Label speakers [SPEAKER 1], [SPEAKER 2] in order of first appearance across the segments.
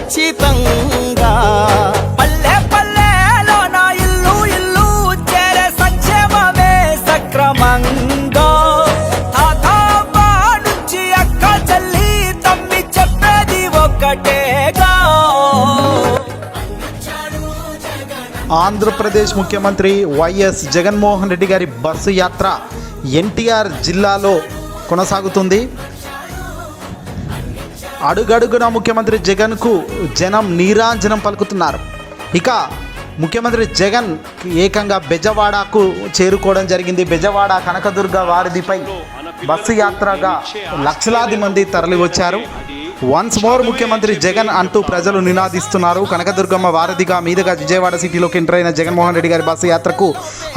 [SPEAKER 1] ఖచ్చితంగా.
[SPEAKER 2] పల్లె పల్లెలో నా ఇల్లు ఇల్లు చేరే సంక్షేమమే సక్రమంగా. తాత నుంచి అక్క చెల్లి తమ్మి చెప్పేది ఒక్కటేగా.
[SPEAKER 3] ఆంధ్రప్రదేశ్ ముఖ్యమంత్రి వైఎస్ జగన్మోహన్ రెడ్డి గారి బస్సు యాత్ర ఎన్టీఆర్ జిల్లాలో కొనసాగుతుంది. అడుగడుగున ముఖ్యమంత్రి జగన్కు జనం నీరాంజనం పలుకుతున్నారు. ఇక ముఖ్యమంత్రి జగన్ ఏకంగా బెజవాడకు చేరుకోవడం జరిగింది. బెజవాడ కనకదుర్గ వారిదిపై బస్సు యాత్రగా లక్షలాది మంది తరలివచ్చారు. వన్స్ మోర్ ముఖ్యమంత్రి జగన్ అంటూ ప్రజలు నినాదిస్తున్నారు. కనకదుర్గమ్మ వారధిగా మీదుగా విజయవాడ సిటీలోకి ఎంటర్ అయిన జగన్మోహన్ రెడ్డి గారి బస్సు యాత్రకు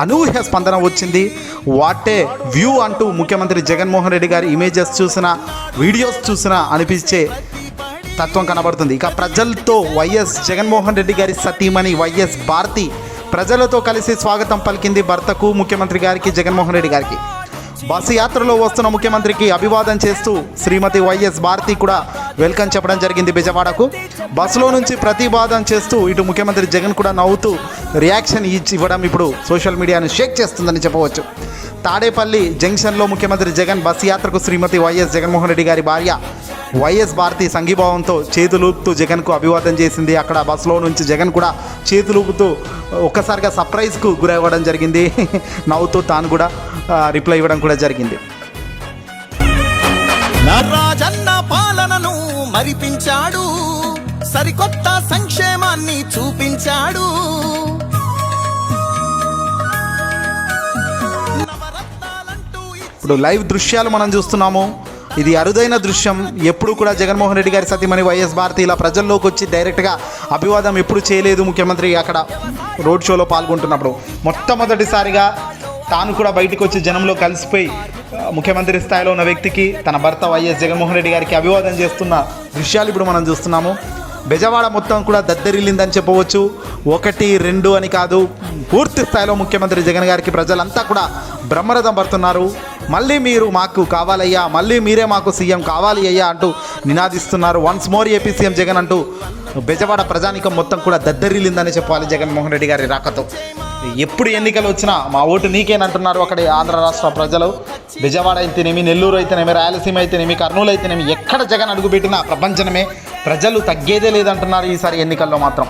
[SPEAKER 3] అనూహ్య స్పందన వచ్చింది. వాటే వ్యూ అంటూ ముఖ్యమంత్రి జగన్మోహన్ రెడ్డి గారి ఇమేజెస్ చూసిన వీడియోస్ చూసినా అనిపించే తత్వం కనబడుతుంది. ఇక ప్రజలతో వైఎస్ జగన్మోహన్ రెడ్డి గారి సతీమణి వైఎస్ భారతి ప్రజలతో కలిసి స్వాగతం పలికింది భర్తకు ముఖ్యమంత్రి గారికి జగన్మోహన్ రెడ్డి గారికి. బస్సు యాత్రలో వస్తున్న ముఖ్యమంత్రికి అభివాదం చేస్తూ శ్రీమతి వైఎస్ భారతి కూడా వెల్కమ్ చెప్పడం జరిగింది బెజవాడకు. బస్సులో నుంచి ప్రతిపాదన చేస్తూ ఇటు ముఖ్యమంత్రి జగన్ కూడా నవ్వుతూ రియాక్షన్ ఇచ్చి ఇవ్వడం ఇప్పుడు సోషల్ మీడియాను షేక్ చేస్తుందని చెప్పవచ్చు. తాడేపల్లి జంక్షన్లో ముఖ్యమంత్రి జగన్ బస్సు యాత్రకు శ్రీమతి వైఎస్ జగన్మోహన్ రెడ్డి గారి భార్య వైఎస్ భారతి సంఘీభావంతో చేతులూపుతూ జగన్కు అభివాదం చేసింది. అక్కడ బస్సులో నుంచి జగన్ కూడా చేతులూపుతూ ఒక్కసారిగా సర్ప్రైజ్కు గురవ్వడం జరిగింది. నవ్వుతూ తాను కూడా రిప్లై ఇవ్వడం కూడా జరిగింది.
[SPEAKER 1] రాజన్న పాలనను మరిపించాడు. సరికొత్త సంక్షేమాన్ని చూపించాడు.
[SPEAKER 3] ఇప్పుడు లైవ్ దృశ్యాలు మనం చూస్తున్నాము. ఇది అరుదైన దృశ్యం. ఎప్పుడు కూడా జగన్మోహన్ రెడ్డి గారి సతీమణి వైఎస్ భారతి ఇలా ప్రజల్లోకి వచ్చి డైరెక్ట్గా అభివాదం ఎప్పుడు చేయలేదు ముఖ్యమంత్రి అక్కడ రోడ్ షోలో పాల్గొంటున్నప్పుడు. మొట్టమొదటిసారిగా తాను కూడా బయటకు వచ్చి జనంలో కలిసిపోయి ముఖ్యమంత్రి స్థాయిలో ఉన్న వ్యక్తికి తన భర్త వైఎస్ జగన్మోహన్ రెడ్డి గారికి అభివాదం చేస్తున్న దృశ్యాలు ఇప్పుడు మనం చూస్తున్నాము. బెజవాడ మొత్తం కూడా దద్దరిల్లిందని చెప్పవచ్చు. ఒకటి రెండు అని కాదు పూర్తి స్థాయిలో ముఖ్యమంత్రి జగన్ గారికి ప్రజలంతా కూడా బ్రహ్మరథం పడుతున్నారు. మళ్ళీ మీరు మాకు కావాలయ్యా మళ్ళీ మీరే మాకు సీఎం కావాలి అయ్యా అంటూ నినాదిస్తున్నారు. Once more AP CM Jagan అంటూ బెజవాడ ప్రజానికం మొత్తం కూడా దద్దరిల్లిందని చెప్పాలి జగన్మోహన్ రెడ్డి గారి రాకతో. ఎప్పుడు ఎన్నికలు వచ్చినా మా ఓటు నీకేనంటున్నారు అక్కడ ఆంధ్ర రాష్ట్ర ప్రజలు. బెజవాడ అయితేనేమి నెల్లూరు అయితేనేమి రాయలసీమ అయితేనేమి కర్నూలు అయితేనేమి ఎక్కడ జగన్ అడుగుపెట్టినా ప్రపంచనమే ప్రజలు తగ్గేదే లేదంటున్నారు ఈసారి ఎన్నికల్లో మాత్రం.